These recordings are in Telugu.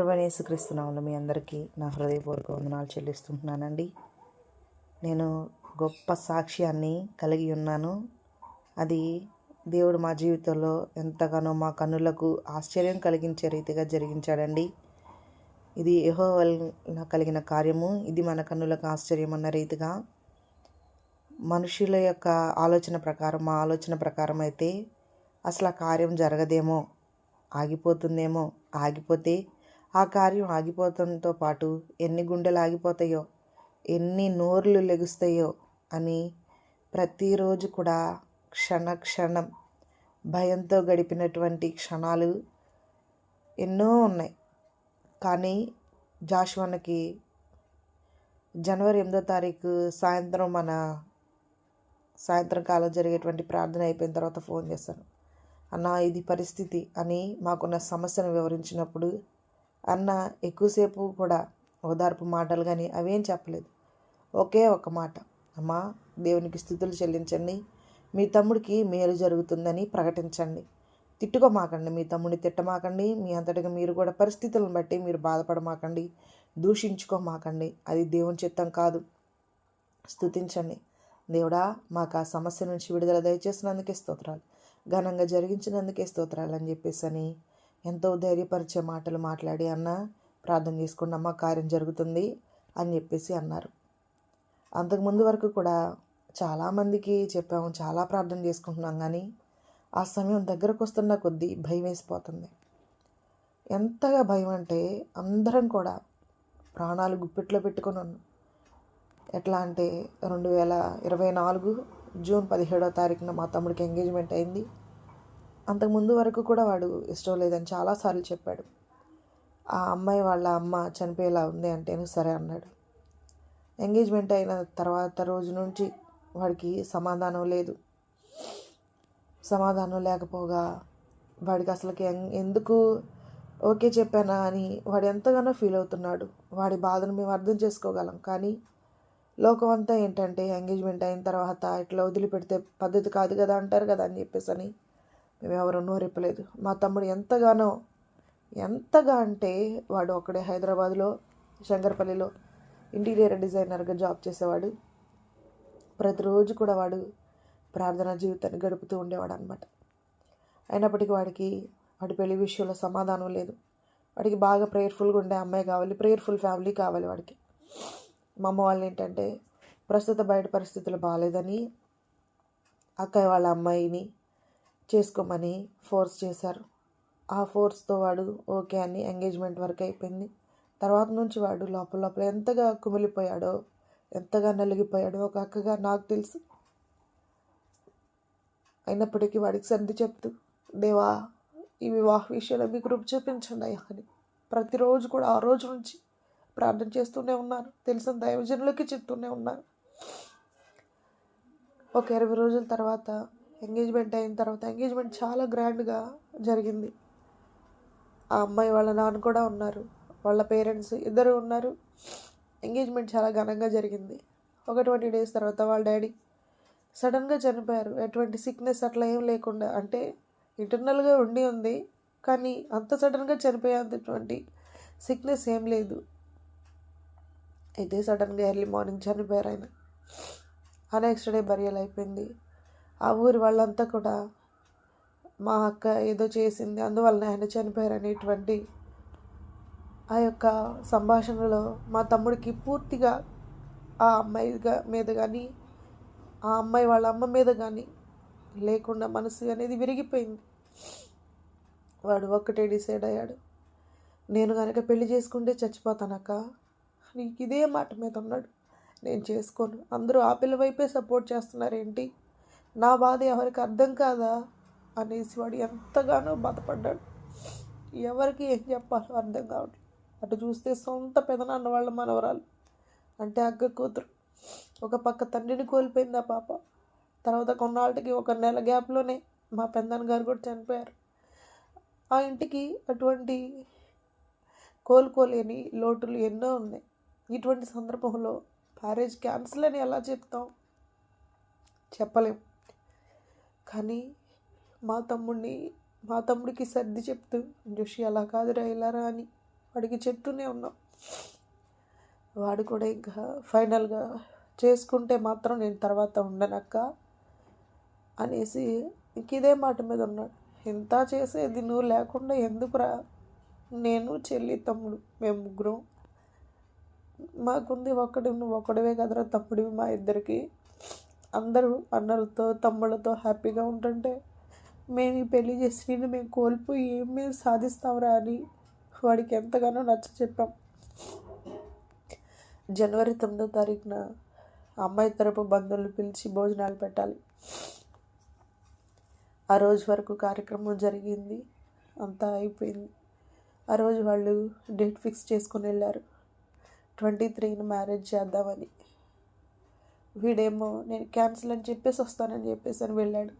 ప్రభనేసుక్రీస్తున్నాను మీ అందరికీ నా హృదయపూర్వక వందనాలు చెల్లిస్తుంటున్నానండి. నేను గొప్ప సాక్ష్యాన్ని కలిగి ఉన్నాను. అది దేవుడు మా జీవితంలో ఎంతగానో మా కన్నులకు ఆశ్చర్యం కలిగించే రీతిగా జరిగించాడండి. ఇది యహో వలన కలిగిన కార్యము. ఇది మన కన్నులకు ఆశ్చర్యం అన్న రీతిగా మనుషుల యొక్క ఆలోచన ప్రకారం మా ఆలోచన ప్రకారం అయితే అసలు ఆ కార్యం జరగదేమో ఆగిపోతుందేమో ఆగిపోతే ఆ కార్యం ఆగిపోవడంతో పాటు ఎన్ని గుండెలు ఆగిపోతాయో ఎన్ని నోర్లు లెగుస్తాయో అని ప్రతిరోజు కూడా క్షణ క్షణం భయంతో గడిపినటువంటి క్షణాలు ఎన్నో ఉన్నాయి. కానీ జాషువన్కి జనవరి ఎనిమిదో తారీఖు సాయంత్రం మన సాయంత్రం కాలం జరిగేటువంటి ప్రార్థన అయిపోయిన తర్వాత ఫోన్ చేశాను. అన్న ఇది పరిస్థితి అని మాకున్న సమస్యను వివరించినప్పుడు అన్న ఎక్కువసేపు కూడా ఓదార్పు మాటలు కానీ అవేం చెప్పలేదు. ఒకే ఒక మాట. అమ్మా దేవునికి స్థుతులు చెల్లించండి. మీ తమ్ముడికి మేలు జరుగుతుందని ప్రకటించండి. తిట్టుకోమాకండి. మీ తమ్ముడిని తిట్టమాకండి. మీ అంతటిగా మీరు కూడా పరిస్థితులను బట్టి మీరు బాధపడమాకండి. దూషించుకోమాకండి. అది దేవుని చిత్తం కాదు. స్తుతించండి. దేవుడా మాకు ఆ సమస్య నుంచి విడుదల దయచేసినందుకే స్తోత్రాలు. ఘనంగా జరిగించినందుకే స్తోత్రాలు అని చెప్పేసి అని ఎంతో ధైర్యపరిచే మాటలు మాట్లాడి అన్న ప్రార్థన చేసుకున్న అమ్మ కార్యం జరుగుతుంది అని చెప్పేసి అన్నారు. అంతకుముందు వరకు కూడా చాలామందికి చెప్పాము చాలా ప్రార్థన చేసుకుంటున్నాం కానీ ఆ సమయం దగ్గరకు వస్తున్న కొద్దీ భయం వేసిపోతుంది. ఎంతగా భయం అంటే అందరం కూడా ప్రాణాలు గుప్పిట్లో పెట్టుకుని ఉన్నాం. ఎట్లా అంటే రెండు వేల ఇరవై నాలుగు జూన్ పదిహేడో తారీఖున మా తమ్ముడికి ఎంగేజ్మెంట్ అయింది. అంతకుముందు వరకు కూడా వాడు ఇష్టం లేదని చాలాసార్లు చెప్పాడు. ఆ అమ్మాయి వాళ్ళ అమ్మ చనిపోయేలా ఉంది అంటేను సరే అన్నాడు. ఎంగేజ్మెంట్ అయిన తర్వాత రోజు నుంచి వాడికి సమాధానం లేదు. సమాధానం లేకపోగా వాడికి అసలుకి ఎం- ఎందుకు ఓకే చెప్పానా అని వాడు ఎంతగానో ఫీల్ అవుతున్నాడు. వాడి బాధను మేము అర్థం చేసుకోగలం. కానీ లోకం అంతా ఏంటంటే ఎంగేజ్మెంట్ అయిన తర్వాత ఇట్లా వదిలిపెడితే పద్ధతి కాదు కదా అంటారు కదా అని చెప్పేసి అని మేము ఎవరు నోరెప్పలేదు మా తమ్ముడు ఎంతగానో ఎంతగా అంటే వాడు అక్కడే హైదరాబాద్లో శంకరపల్లిలో ఇంటీరియర్ డిజైనర్గా జాబ్ చేసేవాడు. ప్రతిరోజు కూడా వాడు ప్రార్థనా జీవితాన్ని గడుపుతూ ఉండేవాడు అనమాట అయినప్పటికీ వాడికి వాడి పెళ్ళి విషయంలో సమాధానం లేదు. వాడికి బాగా ప్రేయర్ఫుల్గా ఉండే అమ్మాయి కావాలి ప్రేయర్ఫుల్ ఫ్యామిలీ కావాలి వాడికి. మా అమ్మ వాళ్ళు ఏంటంటే ప్రస్తుత బయట పరిస్థితులు బాగాలేదని అక్కయ్య వాళ్ళ అమ్మాయిని చేసుకోమని ఫోర్స్ చేశారు. ఆ ఫోర్స్తో వాడు ఓకే అని ఎంగేజ్మెంట్ వరకు అయిపోయింది. తర్వాత నుంచి వాడు లోపల లోపల ఎంతగా కుమిలిపోయాడో ఎంతగా నలిగిపోయాడో ఒక అక్కగా నాకు తెలుసు. అయినప్పటికీ వాడికి సర్ది చెప్తూ దేవా ఈ వివాహ విషయంలో మీ గ్రూప్ చూపించండి అయ్యా అని ప్రతిరోజు కూడా ఆ రోజు నుంచి ప్రార్థన చేస్తూనే ఉన్నారు తెలిసిన దైవజనులకి చెప్తూనే ఉన్నారు ఒక ఇరవై రోజుల తర్వాత ఎంగేజ్మెంట్ అయిన తర్వాత ఎంగేజ్మెంట్ చాలా గ్రాండ్గా జరిగింది. ఆ అమ్మాయి వాళ్ళ నాన్న కూడా ఉన్నారు. వాళ్ళ పేరెంట్స్ ఇద్దరు ఉన్నారు. ఎంగేజ్మెంట్ చాలా ఘనంగా జరిగింది. ఒక ట్వంటీ డేస్ తర్వాత వాళ్ళ డాడీ సడన్గా చనిపోయారు. ఎటువంటి సిక్నెస్ అట్లా ఏం లేకుండా అంటే ఇంటర్నల్గా ఉండి ఉంది కానీ అంత సడన్గా చనిపోయేంతటువంటి సిక్నెస్ ఏం లేదు. అయితే సడన్గా ఎర్లీ మార్నింగ్ చనిపోయారు ఆయన. ఆ నెక్స్ట్ డే బరియల్ అయిపోయింది. ఆ ఊరి వాళ్ళంతా కూడా మా అక్క ఏదో చేసింది అందువలన ఆయన చనిపోయారు అనేటువంటి ఆ యొక్క సంభాషణలో మా తమ్ముడికి పూర్తిగా ఆ అమ్మాయి మీద కానీ ఆ అమ్మాయి వాళ్ళ అమ్మ మీద కానీ లేకుండా మనసు అనేది విరిగిపోయింది. వాడు ఒక్కటే డిసైడ్ అయ్యాడు. నేను కనుక పెళ్ళి చేసుకుంటే చచ్చిపోతానక్క నీకు ఇదే మాట మీద ఉన్నాడు నేను చేసుకోను. అందరూ ఆ పిల్ల వైపే సపోర్ట్ చేస్తున్నారేంటి? నా బాధ ఎవరికి అర్థం కాదా? అనేసి వాడు ఎంతగానో బాధపడ్డాడు. ఎవరికి ఏం చెప్పాలో అర్థం కావట్లేదు అటు చూస్తే సొంత పెదనాన్న వాళ్ళ మనవరాలు. అంటే అగ్గ కూతురు. ఒక పక్క తండ్రిని కోల్పోయింది ఆ పాప. తర్వాత కొన్నాళ్ళకి ఒక నెల గ్యాప్లోనే మా పెద్దనాన్న గారు కూడా చనిపోయారు. ఆ ఇంటికి అటువంటి కోలుకోలేని లోటులు ఎన్నో ఉన్నాయి. ఇటువంటి సందర్భంలో మ్యారేజ్ క్యాన్సిల్ అని ఎలా చెప్తాం? చెప్పలేం. కానీ మా తమ్ముడిని మా తమ్ముడికి సర్ది చెప్తూ జోషి అలా కాదురా ఇలారా అని వాడికి చెప్తూనే ఉన్నాం. వాడు కూడా ఇంకా ఫైనల్గా చేసుకుంటే మాత్రం నేను తర్వాత ఉండనక్క అనేసి ఇంక ఇదే మాట మీద ఉన్నాడు. ఇంత చేసేది నువ్వు లేకుండా ఎందుకురా? నేను చెల్లి తమ్ముడు మేము ముగ్గురం. మాకుంది ఒక్కడి నువ్వు ఒక్కడివే కదరా తమ్ముడివి మా ఇద్దరికి. అందరూ అన్నలతో తమ్ముళ్ళతో హ్యాపీగా ఉంటుంటే మేము ఈ పెళ్ళి చేసి నిన్ను మేము కోల్పోయి ఏం మేము సాధిస్తాంరా అని వాడికి ఎంతగానో నచ్చ చెప్పాం. జనవరి తొమ్మిదో తారీఖున అమ్మాయి తరపు బంధువులు పిలిచి భోజనాలు పెట్టాలి. ఆ రోజు వరకు కార్యక్రమం జరిగింది. అంతా అయిపోయింది. ఆ రోజు వాళ్ళు డేట్ ఫిక్స్ చేసుకుని వెళ్ళారు. ట్వంటీ త్రీని మ్యారేజ్ చేద్దామని. వీడేమో నేను క్యాన్సిల్ అని చెప్పేసి వస్తానని చెప్పేసి అని వెళ్ళాడు.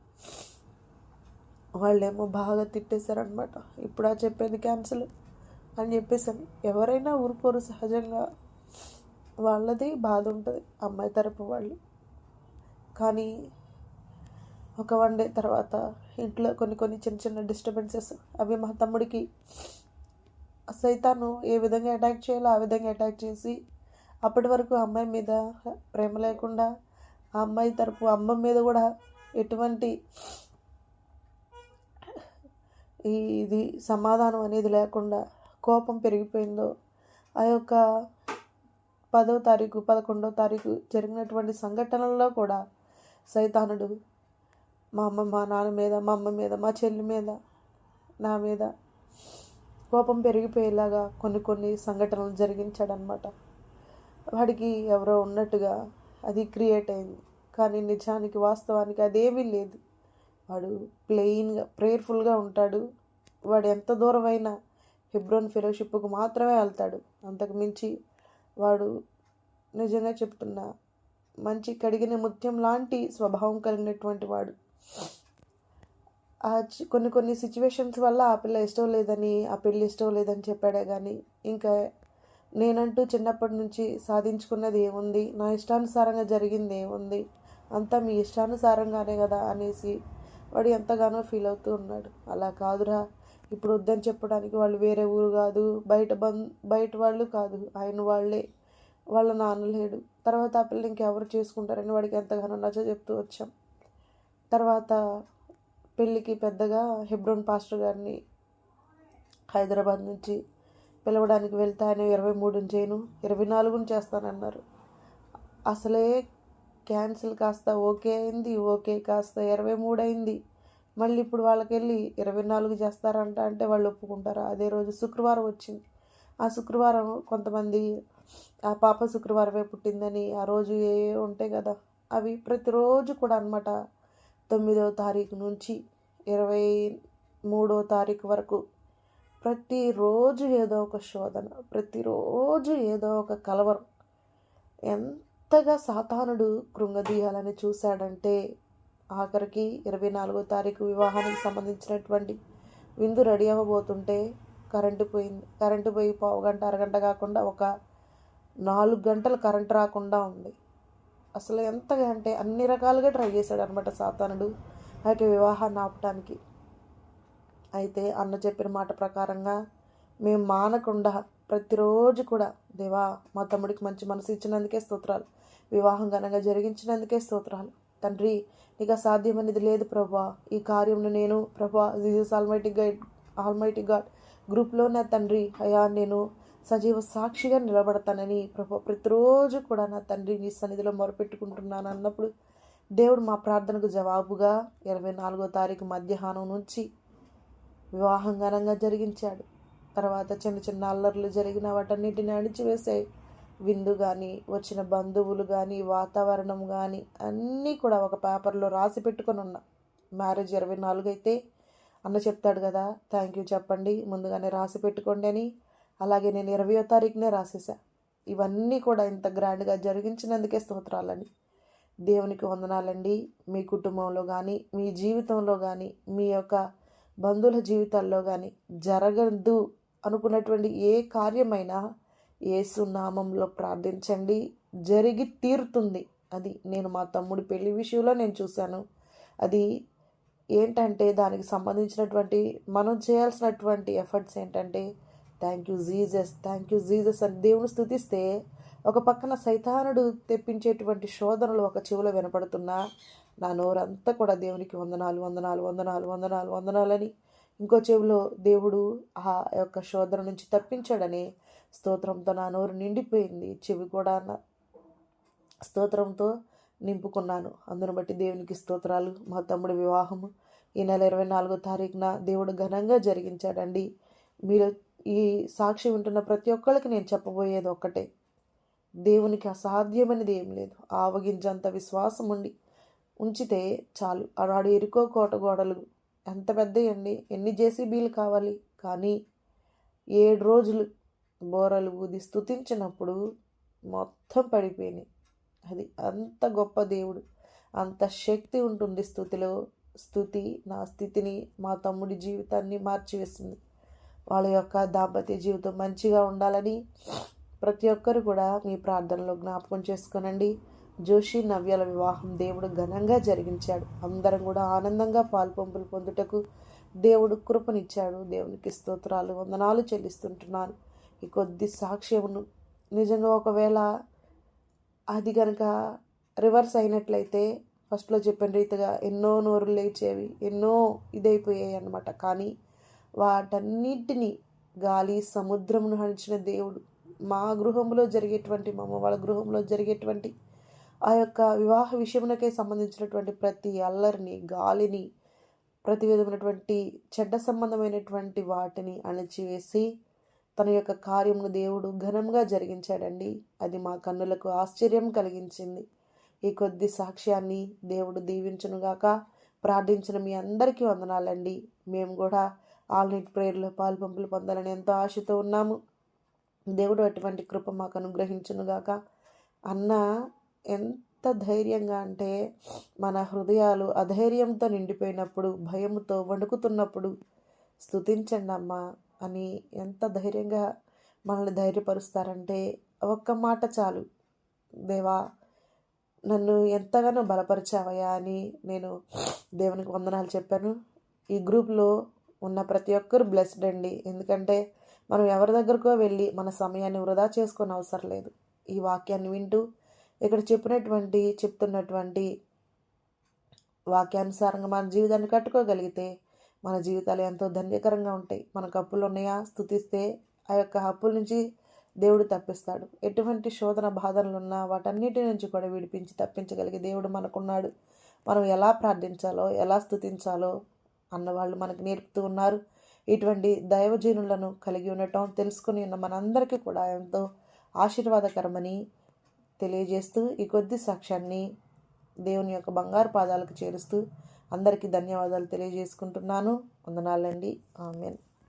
వాళ్ళేమో బాగా తిట్టేశారనమాట ఇప్పుడా చెప్పేది క్యాన్సిల్ అని చెప్పేసాను ఎవరైనా ఊరుకోరు సహజంగా. వాళ్ళది బాధ ఉంటుంది అమ్మాయి తరపు వాళ్ళు. కానీ ఒక వన్ డే తర్వాత ఇంట్లో కొన్ని కొన్ని చిన్న చిన్న డిస్టర్బెన్సెస్ అవి మా తమ్ముడికి సైతాను ఏ విధంగా అటాక్ చేయాలో ఆ విధంగా అటాక్ చేసి అప్పటి వరకు అమ్మాయి మీద ప్రేమ లేకుండా ఆ అమ్మాయి తరపు అమ్మ మీద కూడా ఎటువంటి ఈ ఇది సమాధానం అనేది లేకుండా కోపం పెరిగిపోయిందో ఆ యొక్క పదో తారీఖు పదకొండో తారీఖు జరిగినటువంటి సంఘటనల్లో కూడా సైతానుడు మా అమ్మ మా నాన్న మీద మా అమ్మ మీద మా చెల్లి మీద నా మీద కోపం పెరిగిపోయేలాగా కొన్ని కొన్ని సంఘటనలు జరిగించాడనమాట వాడికి ఎవరో ఉన్నట్టుగా అది క్రియేట్ అయింది. కానీ నిజానికి వాస్తవానికి అదేమీ లేదు. వాడు ప్లెయిన్గా ప్రేయర్ఫుల్గా ఉంటాడు. వాడు ఎంత దూరమైనా హిబ్రోన్ ఫెలోషిప్కు మాత్రమే వెళ్తాడు. అంతకు మించి వాడు నిజంగా చెప్తున్నా మంచి కడిగిన ముత్యం లాంటి స్వభావం కలిగినటువంటి వాడు. ఆ చి- కొన్ని కొన్ని సిచ్యువేషన్స్ వల్ల ఆ పిల్ల ఇష్టం లేదని ఆ పెళ్ళి ఇష్టం లేదని చెప్పాడే కానీ ఇంకా నేనంటూ చిన్నప్పటి నుంచి సాధించుకున్నది ఏముంది? నా ఇష్టానుసారంగా జరిగింది ఏముంది? అంతా మీ ఇష్టానుసారంగానే కదా అనేసి వాడు ఎంతగానో ఫీల్ అవుతూ ఉన్నాడు. అలా కాదురా. ఇప్పుడు వద్దని చెప్పడానికి వాళ్ళు వేరే ఊరు కాదు. బయట బంద్ బయట వాళ్ళు కాదు. ఆయన వాళ్ళే. వాళ్ళ నాన్న లేడు. తర్వాత ఆ పిల్ల ఇంకెవరు చేసుకుంటారని వాడికి ఎంతగానో నచ్చ చెప్తూ వచ్చాం. తర్వాత పెళ్ళికి పెద్దగా హెబ్రోన్ పాస్టర్ గారిని హైదరాబాద్ నుంచి పిలవడానికి వెళ్తే ఆయన ఇరవై మూడుని చేయను ఇరవై నాలుగుని చేస్తానన్నారు. అసలే క్యాన్సిల్ కాస్త ఓకే అయింది ఓకే కాస్త ఇరవై మూడు అయింది. మళ్ళీ ఇప్పుడు వాళ్ళకి వెళ్ళి ఇరవై నాలుగు చేస్తారంట అంటే వాళ్ళు ఒప్పుకుంటారు? అదే రోజు శుక్రవారం వచ్చింది. ఆ శుక్రవారం కొంతమంది ఆ పాప శుక్రవారమే పుట్టిందని ఆ రోజు ఏ ఏ ఉంటాయి కదా అవి ప్రతిరోజు కూడా అనమాట తొమ్మిదవ తారీఖు నుంచి ఇరవై మూడో తారీఖు వరకు ప్రతిరోజు ఏదో ఒక శోధన ప్రతిరోజు ఏదో ఒక కలవరం. ఎంతగా సాతానుడు కృంగదీయాలని చూశాడంటే ఆఖరికి ఇరవై నాలుగో తారీఖు వివాహానికి సంబంధించినటువంటి విందు రెడీ అవ్వబోతుంటే కరెంటు పోయింది. కరెంటు పోయి పావు గంట అరగంట కాకుండా ఒక నాలుగు గంటలు కరెంటు రాకుండా ఉంది. అసలు ఎంతగా అంటే అన్ని రకాలుగా ట్రై చేశాడు అనమాట సాతానుడు. ఆ యొక్క వివాహాన్ని ఆపటానికి. అయితే అన్న చెప్పిన మాట ప్రకారంగా మేము మానకుండా ప్రతిరోజు కూడా దేవా మా తమ్ముడికి మంచి మనసు ఇచ్చినందుకే స్తోత్రాలు. వివాహం ఘనంగా జరిగించినందుకే స్తోత్రాలు. తండ్రి నీకు అసాధ్యమనేది లేదు ప్రభా. ఈ కార్యంను నేను ప్రభా Jesus almighty guide almighty God గ్రూప్లో నా తండ్రి. అయా నేను సజీవ సాక్షిగా నిలబడతానని ప్రభా ప్రతిరోజు కూడా నా తండ్రి నీ సన్నిధిలో మొరపెట్టుకుంటున్నాను అన్నప్పుడు దేవుడు మా ప్రార్థనకు జవాబుగా ఇరవై నాలుగో తారీఖు మధ్యాహ్నం నుంచి వివాహం ఘనంగా జరిగించాడు. తర్వాత చిన్న చిన్న అల్లర్లు జరిగిన వాటన్నిటిని అణిచివేసే విందు కానీ వచ్చిన బంధువులు కానీ వాతావరణం కానీ అన్నీ కూడా ఒక పేపర్లో రాసి పెట్టుకొని ఉన్నా మ్యారేజ్ ఇరవై నాలుగు అయితే అన్న చెప్తాడు కదా థ్యాంక్ యూ చెప్పండి ముందుగానే రాసి పెట్టుకోండి అని. అలాగే నేను ఇరవయో తారీఖునే రాసేసా ఇవన్నీ కూడా ఇంత గ్రాండ్గా జరిగించినందుకే స్తోత్రాలని దేవునికి వందనాలండి. మీ కుటుంబంలో కానీ మీ జీవితంలో కానీ మీ యొక్క బంధువుల జీవితాల్లో కానీ జరగదు అనుకున్నటువంటి ఏ కార్యమైనా ఏసు నామంలో ప్రార్థించండి. జరిగి తీరుతుంది. అది నేను మా తమ్ముడి పెళ్ళి విషయంలో నేను చూశాను. అది ఏంటంటే దానికి సంబంధించినటువంటి మనం చేయాల్సినటువంటి ఎఫర్ట్స్ ఏంటంటే thank you Jesus thank you Jesus అని దేవుని స్థుతిస్తే ఒక పక్కన సైతానుడు తెప్పించేటువంటి శోధనలు ఒక చెవిలో వినపడుతున్నా. నా నోరంతా కూడా దేవునికి వందనాలు వందనాలు వందనాలు వందనాలు వందనాలని. ఇంకో చెవిలో దేవుడు ఆ యొక్క శోధన నుంచి తప్పించాడని స్తోత్రంతో నా నోరు నిండిపోయింది. చెవి కూడా స్తోత్రంతో నింపుకున్నాను. అందును బట్టి దేవునికి స్తోత్రాలు మా తమ్ముడి వివాహము. ఈ నెల ఇరవై నాలుగో తారీఖున దేవుడు ఘనంగా జరిగించాడండి. మీరు ఈ సాక్షి వింటున్న ప్రతి ఒక్కరికి నేను చెప్పబోయేది ఒక్కటే. దేవునికి అసాధ్యమైనది ఏం లేదు. ఆవగించంత విశ్వాసం ఉండి ఉంచితే చాలు. ఆనాడు ఎరుకో కోట గోడలు ఎంత పెద్దయండి? ఎన్ని జేసీబీలు కావాలి? కానీ ఏడు రోజులు బోరలు ఊది స్థుతించినప్పుడు మొత్తం పడిపోయినాయి. అది అంత గొప్ప దేవుడు. అంత శక్తి ఉంటుంది స్థుతిలో స్థుతి నా స్థితిని మా తమ్ముడి జీవితాన్ని మార్చివేసింది వాళ్ళ యొక్క దాంపత్య జీవితం మంచిగా ఉండాలని ప్రతి ఒక్కరు కూడా మీ ప్రార్థనలో జ్ఞాపకం చేసుకోనండి. జోషి నవ్యాల వివాహం దేవుడు ఘనంగా జరిగించాడు. అందరం కూడా ఆనందంగా పాల్పంపులు పొందుటకు దేవుడు కృపనిచ్చాడు. దేవునికి స్తోత్రాలు వందనాలు చెల్లిస్తుంటున్నాను. ఈ కొద్ది సాక్ష్యమును నిజంగా ఒకవేళ అది కనుక రివర్స్ అయినట్లయితే ఫస్ట్లో చెప్పిన రీతిగా ఎన్నో నోరులు లేచేవి ఎన్నో ఇదైపోయాయి అన్నమాట. కానీ వాటన్నిటినీ గాలి సముద్రమును హరించిన దేవుడు మా గృహంలో జరిగేటువంటి మా అమ్మ వాళ్ళ గృహంలో జరిగేటువంటి ఆ యొక్క వివాహ విషయమునకే సంబంధించినటువంటి ప్రతి అల్లరిని గాలిని ప్రతి విధమైనటువంటి చెడ్డ సంబంధమైనటువంటి వాటిని అణచివేసి తన యొక్క కార్యమును దేవుడు ఘనంగా జరిగించాడండి. అది మా కన్నులకు ఆశ్చర్యం కలిగించింది. ఈ కొద్ది సాక్ష్యాన్ని దేవుడు దీవించునుగాక ప్రార్థించిన మీ అందరికీ వందనాలండి. మేము కూడా ఆల్ నైట్ ప్రేయర్లో పాల్పంపులు పొందాలని ఎంతో ఆశతో ఉన్నాము. దేవుడు అటువంటి కృప మాకు అనుగ్రహించునుగాక అన్న ఎంత ధైర్యంగా అంటే మన హృదయాలు అధైర్యంతో నిండిపోయినప్పుడు భయంతో వణుకుతున్నప్పుడు స్థుతించండి అమ్మా అని ఎంత ధైర్యంగా మనల్ని ధైర్యపరుస్తారంటే ఒక్క మాట చాలు. దేవా నన్ను ఎంతగానో బలపరిచావయ్యా అని నేను దేవునికి వందనాలు చెప్పాను. ఈ గ్రూప్లో ఉన్న ప్రతి ఒక్కరు బ్లెస్డ్ అండి. ఎందుకంటే మనం ఎవరి దగ్గరకో వెళ్ళి మన సమయాన్ని వృధా చేసుకొని అవసరం లేదు. ఈ వాక్యాన్ని వింటూ ఇక్కడ చెప్పినటువంటి చెప్తున్నటువంటి వాక్యానుసారంగా మన జీవితాన్ని కట్టుకోగలిగితే మన జీవితాలు ఎంతో ధన్యకరంగా ఉంటాయి. మనకు అప్పులు ఉన్నాయా? స్థుతిస్తే ఆ యొక్క అప్పుల నుంచి దేవుడు తప్పిస్తాడు. ఎటువంటి శోధన బాధలు ఉన్నా వాటన్నిటి నుంచి కూడా విడిపించి తప్పించగలిగే దేవుడు మనకున్నాడు. మనం ఎలా ప్రార్థించాలో ఎలా స్థుతించాలో అన్నవాళ్ళు మనకు నేర్పుతూ ఉన్నారు. ఇటువంటి దైవజనులను కలిగి ఉండటం తెలుసుకుని ఉన్న మనందరికీ కూడా ఎంతో ఆశీర్వాదకరమని తెలియజేస్తూ ఈ కొద్ది సాక్ష్యాన్ని దేవుని యొక్క బంగారు పాదాలకు చేరుస్తూ అందరికీ ధన్యవాదాలు తెలియజేసుకుంటున్నాను. వందనాలండి. ఆమెన్.